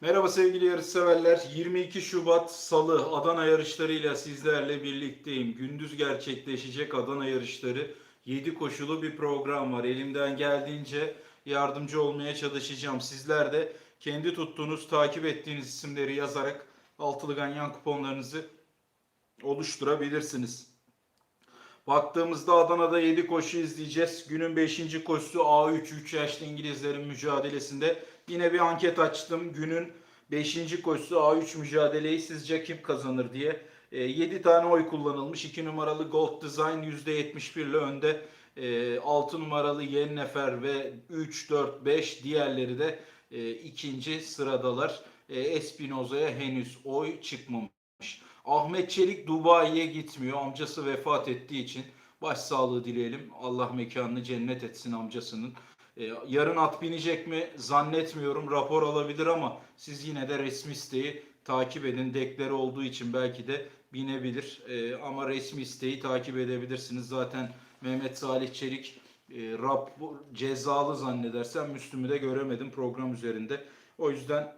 Merhaba sevgili yarışseverler. 22 Şubat Salı Adana yarışlarıyla sizlerle birlikteyim. Gündüz gerçekleşecek Adana yarışları 7 koşulu bir program var. Elimden geldiğince yardımcı olmaya çalışacağım. Sizler de kendi tuttuğunuz, takip ettiğiniz isimleri yazarak altılı ganyan kuponlarınızı oluşturabilirsiniz. Baktığımızda Adana'da 7 koşu izleyeceğiz. Günün 5. koşusu A3 3 yaşlı İngilizlerin mücadelesinde. Yine bir anket açtım. Günün 5. koşusu A3 mücadeleyi sizce kim kazanır diye. 7 tane oy kullanılmış. 2 numaralı Gold Design %71 ile önde. 6 numaralı Yennefer ve 3, 4, 5 diğerleri de e, ikinci sıradalar. E, Espinoza'ya henüz oy çıkmamış. Ahmet Çelik Dubai'ye gitmiyor. Amcası vefat ettiği için başsağlığı dileyelim. Allah mekanını cennet etsin amcasının. Ee, yarın at binecek mi zannetmiyorum. Rapor alabilir ama siz yine de resmi isteği takip edin. Dekleri olduğu için belki de binebilir. Ee, ama resmi isteği takip edebilirsiniz. Zaten Mehmet Salih Çelik e, rapor, cezalı zannedersem Müslüm'ü de göremedim program üzerinde. O yüzden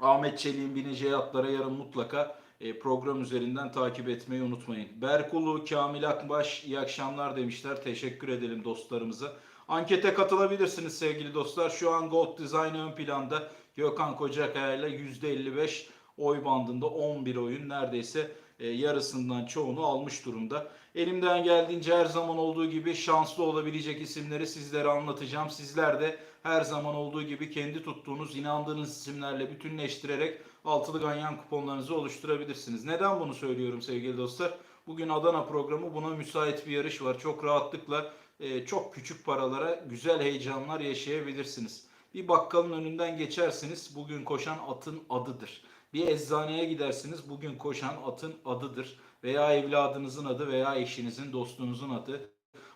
Ahmet Çelik'in bineceği atlara yarın mutlaka e, program üzerinden takip etmeyi unutmayın. Berkulu, Kamil Akbaş iyi akşamlar demişler. Teşekkür edelim dostlarımıza. Ankete katılabilirsiniz sevgili dostlar. Şu an Gold Design ön planda. Gökhan Kocakaya ile %55 oy bandında 11 oyun neredeyse e, yarısından çoğunu almış durumda. Elimden geldiğince her zaman olduğu gibi şanslı olabilecek isimleri sizlere anlatacağım. Sizler de her zaman olduğu gibi kendi tuttuğunuz, inandığınız isimlerle bütünleştirerek altılı ganyan kuponlarınızı oluşturabilirsiniz. Neden bunu söylüyorum sevgili dostlar? Bugün Adana programı buna müsait bir yarış var. Çok rahatlıkla e, çok küçük paralara güzel heyecanlar yaşayabilirsiniz. Bir bakkalın önünden geçersiniz. Bugün koşan atın adıdır. Bir eczaneye gidersiniz. Bugün koşan atın adıdır. Veya evladınızın adı veya eşinizin, dostunuzun adı.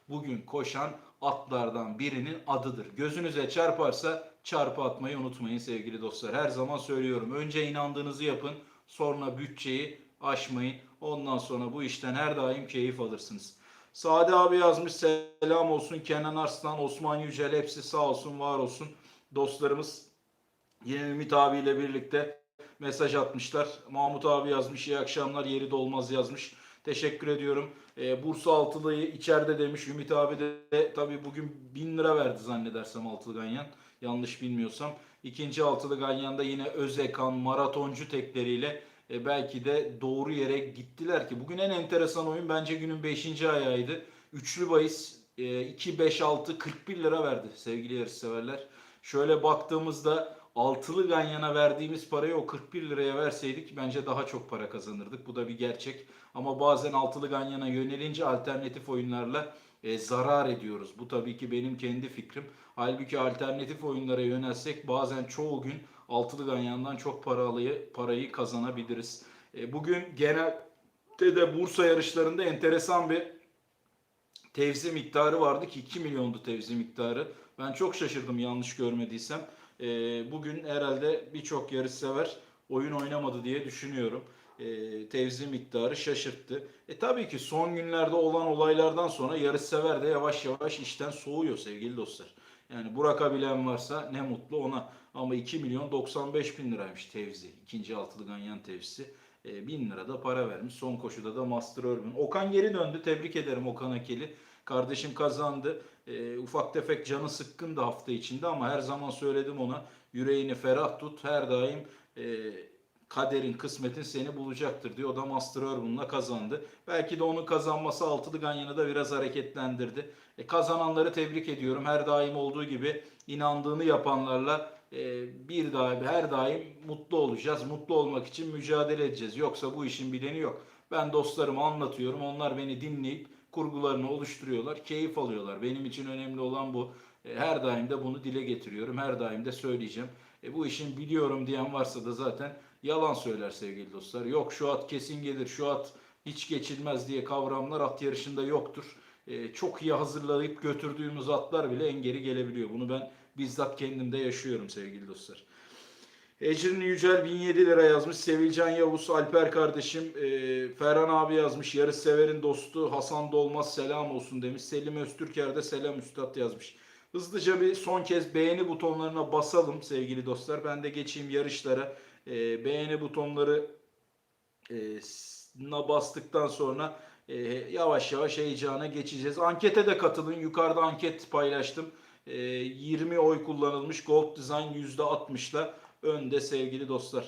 Bugün koşan atlardan birinin adıdır. Gözünüze çarparsa çarpı atmayı unutmayın sevgili dostlar. Her zaman söylüyorum. Önce inandığınızı yapın. Sonra bütçeyi aşmayın. Ondan sonra bu işten her daim keyif alırsınız. Sade abi yazmış selam olsun. Kenan Arslan, Osman Yücel hepsi sağ olsun var olsun. Dostlarımız yine Ümit abiyle birlikte mesaj atmışlar. Mahmut abi yazmış iyi akşamlar yeri dolmaz yazmış. Teşekkür ediyorum. Ee, Bursa Altılı'yı içeride demiş. Ümit abi de, tabii bugün 1000 lira verdi zannedersem Altılı Ganyan. Yanlış bilmiyorsam. İkinci Altılı Ganyan'da yine Özekan, maratoncu tekleriyle e, belki de doğru yere gittiler ki. Bugün en enteresan oyun bence günün 5. ayağıydı. Üçlü bahis e, 2, 5, 6, 41 lira verdi sevgili yarışseverler. Şöyle baktığımızda altılı ganyana verdiğimiz parayı o 41 liraya verseydik bence daha çok para kazanırdık. Bu da bir gerçek. Ama bazen altılı ganyana yönelince alternatif oyunlarla e, zarar ediyoruz. Bu tabii ki benim kendi fikrim. Halbuki alternatif oyunlara yönelsek bazen çoğu gün altılı ganyandan çok paralı, parayı kazanabiliriz. E, bugün genelde de Bursa yarışlarında enteresan bir tevzi miktarı vardı ki 2 milyondu tevzi miktarı. Ben çok şaşırdım yanlış görmediysem. E, bugün herhalde birçok yarışsever oyun oynamadı diye düşünüyorum. E, tevzi miktarı şaşırttı. E tabii ki son günlerde olan olaylardan sonra yarışsever de yavaş yavaş işten soğuyor sevgili dostlar. Yani bırakabilen varsa ne mutlu ona. Ama 2 milyon 95 bin liraymış tevzi. İkinci altılı ganyan tevzisi. E, 1000 lira da para vermiş. Son koşuda da Master Urban. Okan geri döndü. Tebrik ederim Okan Akeli. Kardeşim kazandı. E, ufak tefek canı sıkkın da hafta içinde ama her zaman söyledim ona. Yüreğini ferah tut. Her daim e, kaderin, kısmetin seni bulacaktır diyor. O da Master Urban'la kazandı. Belki de onun kazanması altılı ganyanı da biraz hareketlendirdi. E, kazananları tebrik ediyorum. Her daim olduğu gibi inandığını yapanlarla bir daim, her daim mutlu olacağız. Mutlu olmak için mücadele edeceğiz. Yoksa bu işin bileni yok. Ben dostlarıma anlatıyorum. Onlar beni dinleyip kurgularını oluşturuyorlar. Keyif alıyorlar. Benim için önemli olan bu. E, her daim de bunu dile getiriyorum. Her daim de söyleyeceğim. E, bu işin biliyorum diyen varsa da zaten yalan söyler sevgili dostlar. Yok şu at kesin gelir, şu at hiç geçilmez diye kavramlar at yarışında yoktur. E, çok iyi hazırlayıp götürdüğümüz atlar bile en geri gelebiliyor. Bunu ben bizzat kendimde yaşıyorum sevgili dostlar. Ecrin Yücel 1007 lira yazmış. Sevilcan Yavuz, Alper kardeşim, e, Ferhan abi yazmış. Yarış severin dostu Hasan Dolmaz selam olsun demiş. Selim Öztürker de selam üstad yazmış. Hızlıca bir son kez beğeni butonlarına basalım sevgili dostlar. Ben de geçeyim yarışlara. Ee, beğeni butonları e, na bastıktan sonra e, yavaş yavaş heyecana geçeceğiz. Ankete de katılın. Yukarıda anket paylaştım. E, 20 oy kullanılmış. Gold Design %60'la önde sevgili dostlar.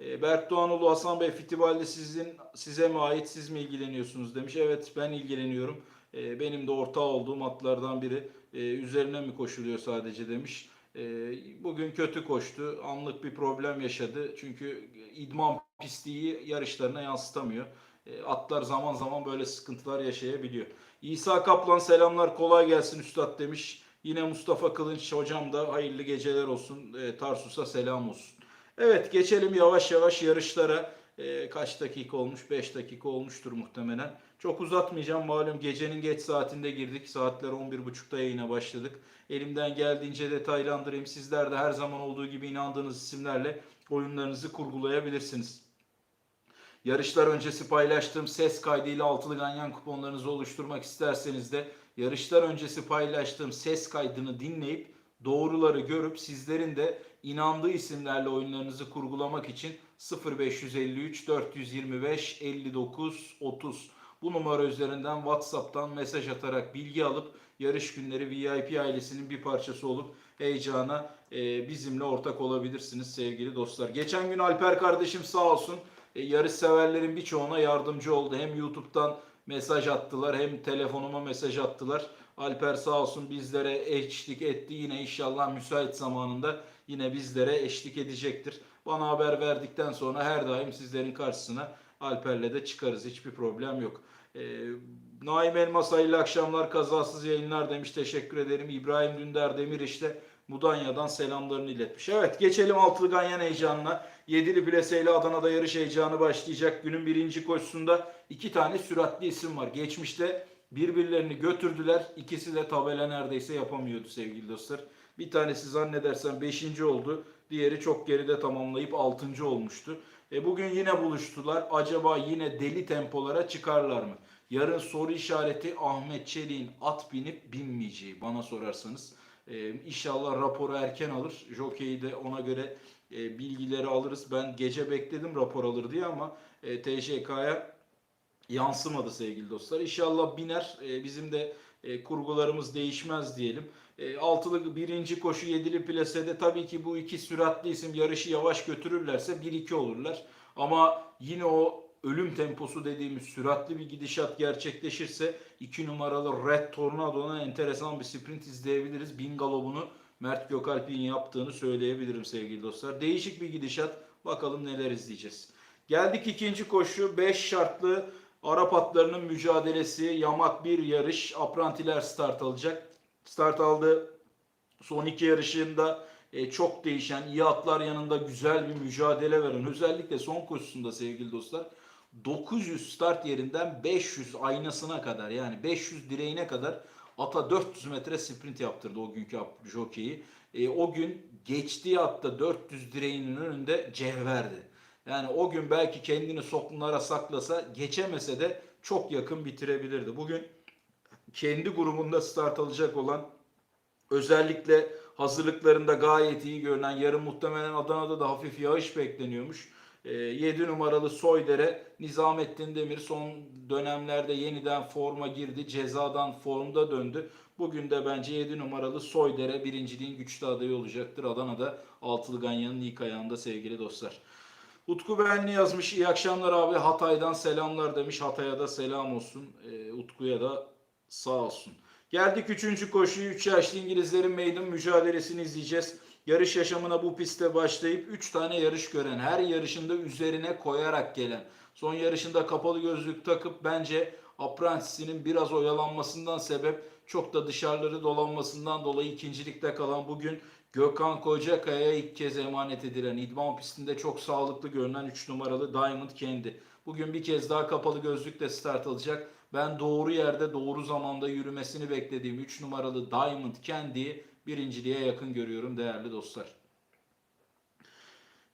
E, Berk Doğanoğlu Hasan Bey Fitival'de sizin size mi ait siz mi ilgileniyorsunuz demiş. Evet ben ilgileniyorum. E, benim de ortağı olduğum atlardan biri. Üzerine mi koşuluyor sadece demiş. Bugün kötü koştu. Anlık bir problem yaşadı. Çünkü idman pisliği yarışlarına yansıtamıyor. Atlar zaman zaman böyle sıkıntılar yaşayabiliyor. İsa Kaplan selamlar kolay gelsin üstad demiş. Yine Mustafa Kılınç hocam da hayırlı geceler olsun. E, Tarsus'a selam olsun. Evet geçelim yavaş yavaş yarışlara. E, kaç dakika olmuş? 5 dakika olmuştur muhtemelen. Çok uzatmayacağım malum gecenin geç saatinde girdik. Saatler 11.30'da yayına başladık. Elimden geldiğince detaylandırayım. Sizler de her zaman olduğu gibi inandığınız isimlerle oyunlarınızı kurgulayabilirsiniz. Yarışlar öncesi paylaştığım ses kaydıyla altılı ganyan kuponlarınızı oluşturmak isterseniz de yarışlar öncesi paylaştığım ses kaydını dinleyip doğruları görüp sizlerin de inandığı isimlerle oyunlarınızı kurgulamak için 0553 425 59 30 bu numara üzerinden WhatsApp'tan mesaj atarak bilgi alıp yarış günleri VIP ailesinin bir parçası olup heyecana e, bizimle ortak olabilirsiniz sevgili dostlar. Geçen gün Alper kardeşim sağ olsun e, yarış severlerin birçoğuna yardımcı oldu. Hem YouTube'dan mesaj attılar hem telefonuma mesaj attılar. Alper sağ olsun bizlere eşlik etti. Yine inşallah müsait zamanında yine bizlere eşlik edecektir. Bana haber verdikten sonra her daim sizlerin karşısına Alper'le de çıkarız. Hiçbir problem yok. Ee, Naim Elmas hayırlı akşamlar kazasız yayınlar demiş. Teşekkür ederim. İbrahim Dündar Demir işte Mudanya'dan selamlarını iletmiş. Evet geçelim altılı ganyan heyecanına. Yedili plaseyle Adana'da yarış heyecanı başlayacak. Günün birinci koşusunda iki tane süratli isim var. Geçmişte birbirlerini götürdüler. İkisi de tabela neredeyse yapamıyordu sevgili dostlar. Bir tanesi zannedersem 5. oldu. Diğeri çok geride tamamlayıp 6. olmuştu. E bugün yine buluştular. Acaba yine deli tempolara çıkarlar mı? Yarın soru işareti Ahmet Çelik'in at binip binmeyeceği bana sorarsanız. E, inşallah raporu erken alır. Jockey'i de ona göre e, bilgileri alırız. Ben gece bekledim rapor alır diye ama e, TJK'ya yansımadı sevgili dostlar. İnşallah biner. E, bizim de e, kurgularımız değişmez diyelim. E, altılı birinci koşu yedili plasede tabii ki bu iki süratli isim yarışı yavaş götürürlerse 1-2 olurlar. Ama yine o ölüm temposu dediğimiz süratli bir gidişat gerçekleşirse 2 numaralı Red Tornado'na enteresan bir sprint izleyebiliriz. Bingalob'unu Mert Gökalp'in yaptığını söyleyebilirim sevgili dostlar. Değişik bir gidişat. Bakalım neler izleyeceğiz. Geldik ikinci koşu. 5 şartlı Arap atlarının mücadelesi. Yamak bir yarış. Aprantiler start alacak. Start aldı. Son iki yarışında e, çok değişen, iyi atlar yanında güzel bir mücadele veren, özellikle son koşusunda sevgili dostlar 900 start yerinden 500 aynasına kadar yani 500 direğine kadar ata 400 metre sprint yaptırdı o günkü jokeyi. E, o gün geçtiği atta 400 direğinin önünde cevherdi. Yani o gün belki kendini sokunlara saklasa geçemese de çok yakın bitirebilirdi. Bugün kendi grubunda start alacak olan özellikle hazırlıklarında gayet iyi görünen yarın muhtemelen Adana'da da hafif yağış bekleniyormuş. 7 numaralı Soyder'e Nizamettin Demir son dönemlerde yeniden forma girdi. Cezadan formda döndü. Bugün de bence 7 numaralı Soyder'e birinciliğin güçlü adayı olacaktır. Adana'da altılı ganyanın ilk ayağında sevgili dostlar. Utku Beğenli yazmış. İyi akşamlar abi. Hatay'dan selamlar demiş. Hatay'a da selam olsun. E, Utku'ya da sağ olsun. Geldik 3. koşuyu. 3 yaşlı İngilizlerin meydan mücadelesini izleyeceğiz. Yarış yaşamına bu pistte başlayıp 3 tane yarış gören, her yarışında üzerine koyarak gelen, son yarışında kapalı gözlük takıp bence Apprentice'inin biraz oyalanmasından sebep çok da dışarıları dolanmasından dolayı ikincilikte kalan bugün Gökhan Kocakaya'ya ilk kez emanet edilen idman pistinde çok sağlıklı görünen 3 numaralı Diamond kendi. Bugün bir kez daha kapalı gözlükle start alacak. Ben doğru yerde doğru zamanda yürümesini beklediğim 3 numaralı Diamond Candy'yi birinciliğe yakın görüyorum değerli dostlar.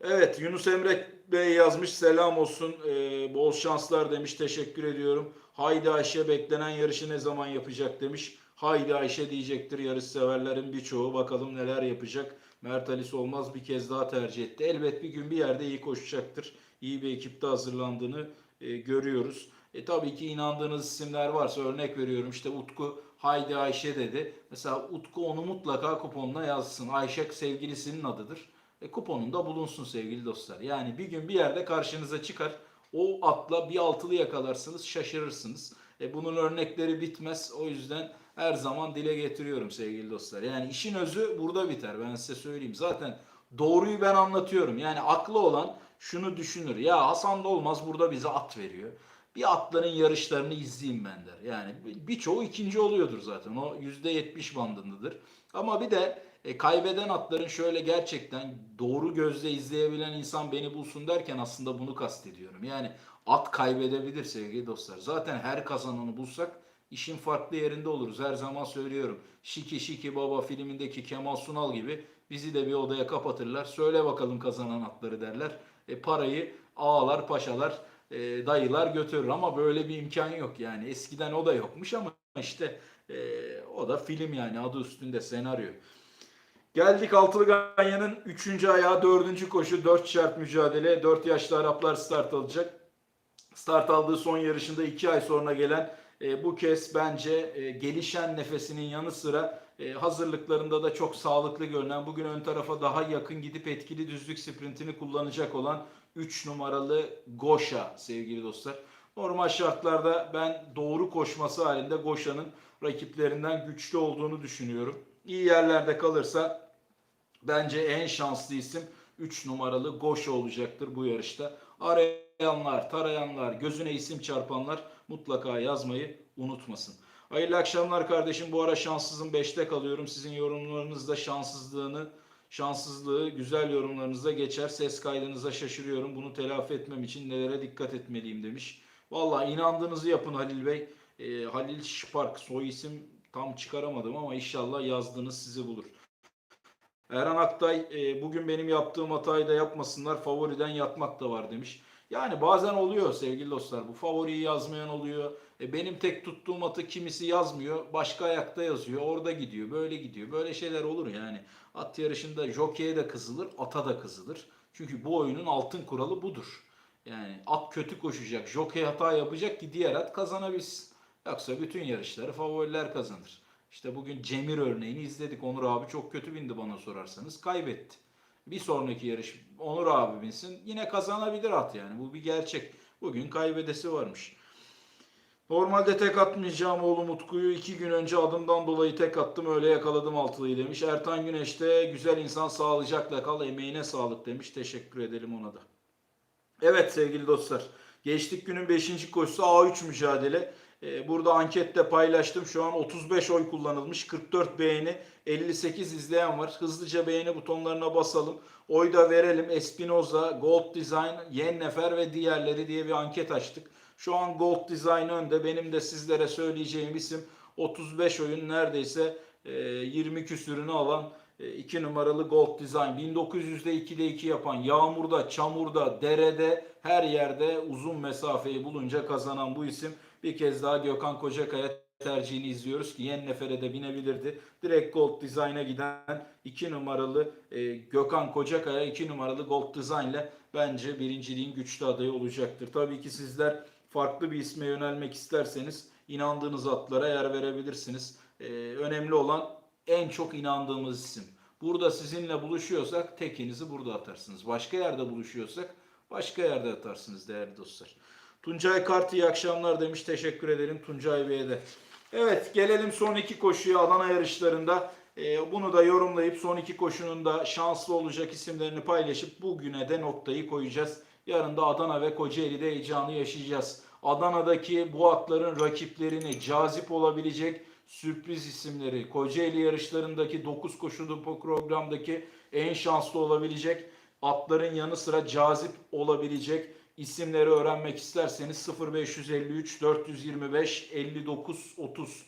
Evet Yunus Emre Bey yazmış selam olsun. Ee, bol şanslar demiş teşekkür ediyorum. Haydi Ayşe beklenen yarışı ne zaman yapacak demiş. Haydi Ayşe diyecektir yarış severlerin birçoğu. Bakalım neler yapacak. Mert Ali Solmaz bir kez daha tercih etti. Elbet bir gün bir yerde iyi koşacaktır. İyi bir ekipte hazırlandığını e, görüyoruz. E tabii ki inandığınız isimler varsa örnek veriyorum işte Utku Haydi Ayşe dedi. Mesela Utku onu mutlaka kuponuna yazsın. Ayşe sevgilisinin adıdır. E, kuponunda bulunsun sevgili dostlar. Yani bir gün bir yerde karşınıza çıkar. O atla bir altılı yakalarsınız şaşırırsınız. E, bunun örnekleri bitmez. O yüzden her zaman dile getiriyorum sevgili dostlar. Yani işin özü burada biter ben size söyleyeyim. Zaten doğruyu ben anlatıyorum. Yani aklı olan şunu düşünür. Ya Hasan da olmaz burada bize at veriyor. Bir atların yarışlarını izleyeyim ben der. Yani birçoğu ikinci oluyordur zaten. O %70 bandındadır. Ama bir de e, kaybeden atların şöyle gerçekten doğru gözle izleyebilen insan beni bulsun derken aslında bunu kastediyorum. Yani at kaybedebilir sevgili dostlar. Zaten her kazananı bulsak işin farklı yerinde oluruz. Her zaman söylüyorum. Şiki Şiki Baba filmindeki Kemal Sunal gibi bizi de bir odaya kapatırlar. Söyle bakalım kazanan atları derler. E, parayı ağalar, paşalar, e, dayılar götürür ama böyle bir imkan yok yani. Eskiden o da yokmuş ama işte e, o da film yani adı üstünde senaryo. Geldik Altılı Ganyan'ın 3. ayağı 4. koşu 4 şart mücadele. 4 yaşlı Araplar start alacak. Start aldığı son yarışında 2 ay sonra gelen e, bu kez bence e, gelişen nefesinin yanı sıra e, hazırlıklarında da çok sağlıklı görünen bugün ön tarafa daha yakın gidip etkili düzlük sprintini kullanacak olan 3 numaralı Goşa sevgili dostlar. Normal şartlarda ben doğru koşması halinde Goşa'nın rakiplerinden güçlü olduğunu düşünüyorum. İyi yerlerde kalırsa bence en şanslı isim 3 numaralı Goşa olacaktır bu yarışta. Arayanlar, tarayanlar, gözüne isim çarpanlar mutlaka yazmayı unutmasın. Hayırlı akşamlar kardeşim. Bu ara şanssızım 5'te kalıyorum. Sizin yorumlarınızda şanssızlığını, şanssızlığı güzel yorumlarınızda geçer. Ses kaydınıza şaşırıyorum. Bunu telafi etmem için nelere dikkat etmeliyim demiş. Valla inandığınızı yapın Halil Bey. Ee, Halil Şıpark soy isim tam çıkaramadım ama inşallah yazdığınız sizi bulur. Erhan Aktay e, bugün benim yaptığım hatayı da yapmasınlar. Favoriden yatmak da var demiş. Yani bazen oluyor sevgili dostlar. Bu favoriyi yazmayan oluyor. E, benim tek tuttuğum atı kimisi yazmıyor. Başka ayakta yazıyor. Orada gidiyor. Böyle gidiyor. Böyle şeyler olur yani. At yarışında jokeye de kızılır. Ata da kızılır. Çünkü bu oyunun altın kuralı budur. Yani at kötü koşacak. Jokey hata yapacak ki diğer at kazanabilsin. Yoksa bütün yarışları favoriler kazanır. İşte bugün Cemir örneğini izledik. Onur abi çok kötü bindi bana sorarsanız. Kaybetti. Bir sonraki yarış Onur abi binsin. Yine kazanabilir at yani. Bu bir gerçek. Bugün kaybedesi varmış. Normalde tek atmayacağım oğlum Utku'yu. iki gün önce adımdan dolayı tek attım. Öyle yakaladım altılıyı demiş. Ertan Güneş de güzel insan sağlıcakla kal. Emeğine sağlık demiş. Teşekkür edelim ona da. Evet sevgili dostlar. Geçtik günün 5. koşusu A3 mücadele. Ee, Burada ankette paylaştım. Şu an 35 oy kullanılmış. 44 beğeni, 58 izleyen var. Hızlıca beğeni butonlarına basalım. Oy da verelim. Espinoza, Gold Design, Yennefer ve diğerleri diye bir anket açtık. Şu an Gold Design önde. Benim de sizlere söyleyeceğim isim 35 oyun neredeyse e, 20 küsürünü alan 2 numaralı Gold Design. 1900'de 2'de 2 yapan, yağmurda, çamurda, derede her yerde uzun mesafeyi bulunca kazanan bu isim. Bir kez daha Gökhan Kocakaya tercihini izliyoruz ki Yennefer'e de binebilirdi. Direkt Gold Design'a giden 2 numaralı e, Gökhan Kocakaya 2 numaralı Gold Design ile bence birinciliğin güçlü adayı olacaktır. Tabii ki sizler farklı bir isme yönelmek isterseniz inandığınız atlara yer verebilirsiniz. E, önemli olan en çok inandığımız isim. Burada sizinle buluşuyorsak tekinizi burada atarsınız. Başka yerde buluşuyorsak başka yerde atarsınız değerli dostlar. Tuncay Kart iyi akşamlar demiş. Teşekkür ederim Tuncay Bey'e de. Evet gelelim son iki koşuya Adana yarışlarında. Ee, bunu da yorumlayıp son iki koşunun da şanslı olacak isimlerini paylaşıp bugüne de noktayı koyacağız. Yarın da Adana ve Kocaeli'de heyecanı yaşayacağız. Adana'daki bu atların rakiplerini cazip olabilecek sürpriz isimleri, Kocaeli yarışlarındaki 9 koşulu programdaki en şanslı olabilecek atların yanı sıra cazip olabilecek isimleri öğrenmek isterseniz 0553 425 59 30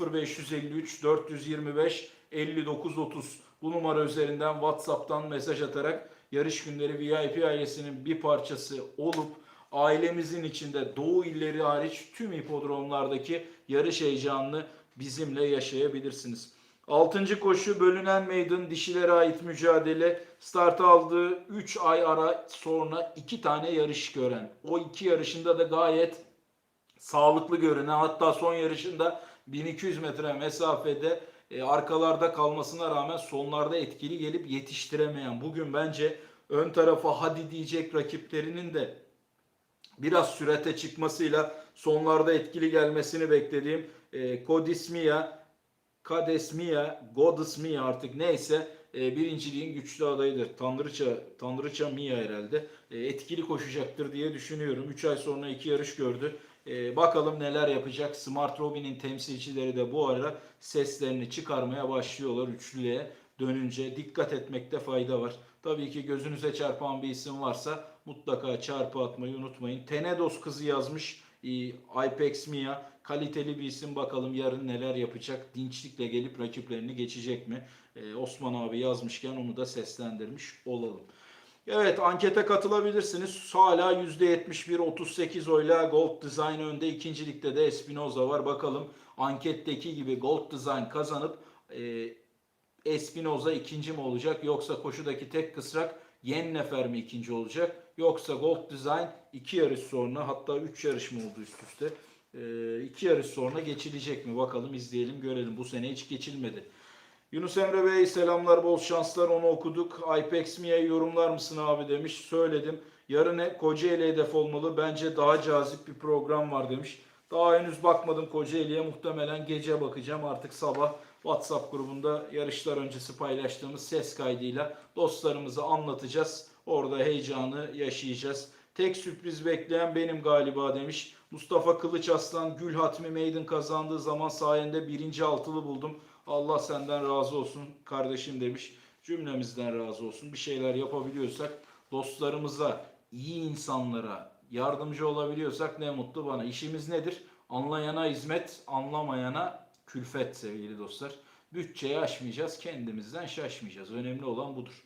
0553 425 59 30 bu numara üzerinden WhatsApp'tan mesaj atarak yarış günleri VIP ailesinin bir parçası olup ailemizin içinde Doğu illeri hariç tüm hipodromlardaki yarış heyecanını bizimle yaşayabilirsiniz. Altıncı koşu bölünen meydan dişilere ait mücadele. Start aldığı 3 ay ara sonra 2 tane yarış gören. O iki yarışında da gayet sağlıklı görünen hatta son yarışında 1200 metre mesafede e, arkalarda kalmasına rağmen sonlarda etkili gelip yetiştiremeyen bugün bence ön tarafa hadi diyecek rakiplerinin de biraz sürate çıkmasıyla sonlarda etkili gelmesini beklediğim e, Kodismia, Kadesmia, Godesmia artık neyse e, birinciliğin güçlü adayıdır. Tanrıça, Tanrıça Mia herhalde. E, etkili koşacaktır diye düşünüyorum. 3 ay sonra iki yarış gördü. E, bakalım neler yapacak. Smart Robin'in temsilcileri de bu ara seslerini çıkarmaya başlıyorlar üçlüye dönünce. Dikkat etmekte fayda var. Tabii ki gözünüze çarpan bir isim varsa mutlaka çarpı atmayı unutmayın. Tenedos kızı yazmış. E, Ipex Mia kaliteli bir isim bakalım yarın neler yapacak. Dinçlikle gelip rakiplerini geçecek mi? E, Osman abi yazmışken onu da seslendirmiş olalım. Evet ankete katılabilirsiniz. Hala %71 38 oyla Gold Design önde. İkincilikte de Espinoza var. Bakalım anketteki gibi Gold Design kazanıp e, Espinoza ikinci mi olacak yoksa koşudaki tek kısrak Yennefer mi ikinci olacak yoksa Gold Design iki yarış sonra hatta üç yarış mı oldu üst üste e, iki yarış sonra geçilecek mi bakalım izleyelim görelim bu sene hiç geçilmedi. Yunus Emre Bey selamlar bol şanslar onu okuduk. Ipex Mia'yı yorumlar mısın abi demiş. Söyledim. Yarın Kocaeli hedef olmalı. Bence daha cazip bir program var demiş. Daha henüz bakmadım Kocaeli'ye. Muhtemelen gece bakacağım. Artık sabah WhatsApp grubunda yarışlar öncesi paylaştığımız ses kaydıyla dostlarımıza anlatacağız. Orada heyecanı yaşayacağız. Tek sürpriz bekleyen benim galiba demiş. Mustafa Kılıç Aslan Gül Hatmi Maiden kazandığı zaman sayende birinci altılı buldum. Allah senden razı olsun kardeşim demiş. Cümlemizden razı olsun. Bir şeyler yapabiliyorsak dostlarımıza, iyi insanlara yardımcı olabiliyorsak ne mutlu bana. İşimiz nedir? Anlayana hizmet, anlamayana külfet sevgili dostlar. Bütçeyi aşmayacağız, kendimizden şaşmayacağız. Önemli olan budur.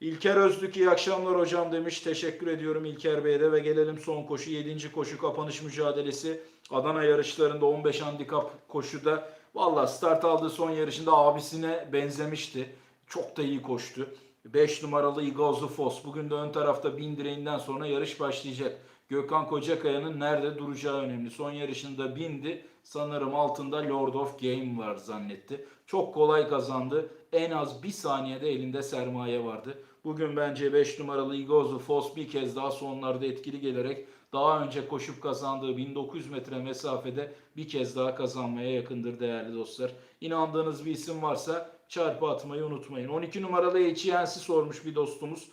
İlker Özlük iyi akşamlar hocam demiş. Teşekkür ediyorum İlker Bey'e de ve gelelim son koşu 7. koşu kapanış mücadelesi. Adana yarışlarında 15 handikap koşuda valla start aldığı son yarışında abisine benzemişti. Çok da iyi koştu. 5 numaralı Igazlı Fos. Bugün de ön tarafta bin direğinden sonra yarış başlayacak. Gökhan Kocakaya'nın nerede duracağı önemli. Son yarışında bindi. Sanırım altında Lord of Game var zannetti. Çok kolay kazandı. En az bir saniyede elinde sermaye vardı. Bugün bence 5 numaralı Igozlu Fos bir kez daha sonlarda etkili gelerek daha önce koşup kazandığı 1900 metre mesafede bir kez daha kazanmaya yakındır değerli dostlar. İnandığınız bir isim varsa çarpı atmayı unutmayın. 12 numaralı HNC sormuş bir dostumuz.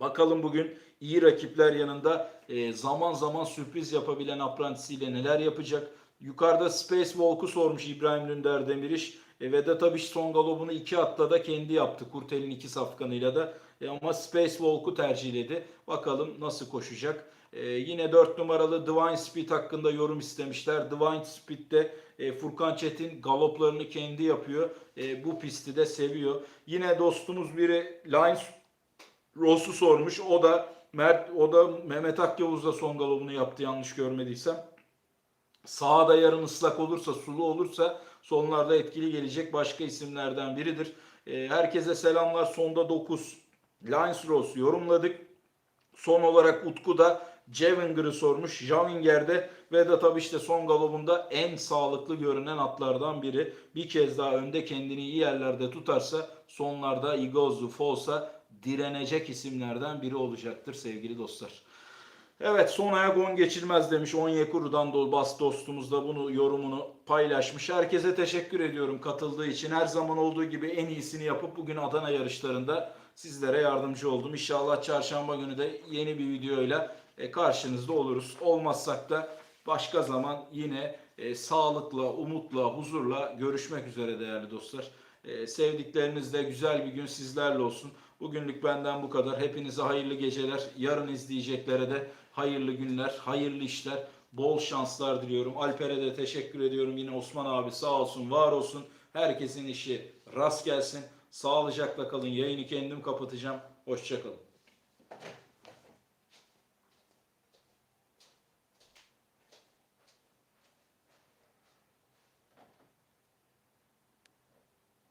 Bakalım bugün iyi rakipler yanında e, zaman zaman sürpriz yapabilen aprantisiyle neler yapacak. Yukarıda Space Walk'u sormuş İbrahim Dündar Demiriş. E, Vedat Abiş son galobunu iki atla da kendi yaptı. Kurtel'in iki safkanıyla da. E, ama Space Walk'u tercihledi. Bakalım nasıl koşacak. E, yine 4 numaralı Divine Speed hakkında yorum istemişler. Divine Speed'de e, Furkan Çetin galoplarını kendi yapıyor. E, bu pisti de seviyor. Yine dostumuz biri Lines Ross'u sormuş. O da Mert, o da Mehmet Akyavuz da son galobunu yaptı yanlış görmediysem. Sağda yarım ıslak olursa, sulu olursa sonlarda etkili gelecek başka isimlerden biridir. E, herkese selamlar. Sonda 9 Lines Ross yorumladık. Son olarak Utku da Javinger'ı sormuş. Javinger'de Vedat abi işte son galobunda en sağlıklı görünen atlardan biri. Bir kez daha önde kendini iyi yerlerde tutarsa sonlarda Igozu, Fosa direnecek isimlerden biri olacaktır sevgili dostlar. Evet son ayak 10 geçilmez demiş. Onyekuru'dan da bas dostumuz da bunu yorumunu paylaşmış. Herkese teşekkür ediyorum katıldığı için. Her zaman olduğu gibi en iyisini yapıp bugün Adana yarışlarında sizlere yardımcı oldum. İnşallah çarşamba günü de yeni bir videoyla karşınızda oluruz. Olmazsak da başka zaman yine e, sağlıkla, umutla, huzurla görüşmek üzere değerli dostlar. E, sevdiklerinizle güzel bir gün sizlerle olsun. Bugünlük benden bu kadar. Hepinize hayırlı geceler. Yarın izleyeceklere de hayırlı günler, hayırlı işler, bol şanslar diliyorum. Alper'e de teşekkür ediyorum. Yine Osman abi sağ olsun, var olsun. Herkesin işi rast gelsin. Sağlıcakla kalın. Yayını kendim kapatacağım. Hoşçakalın.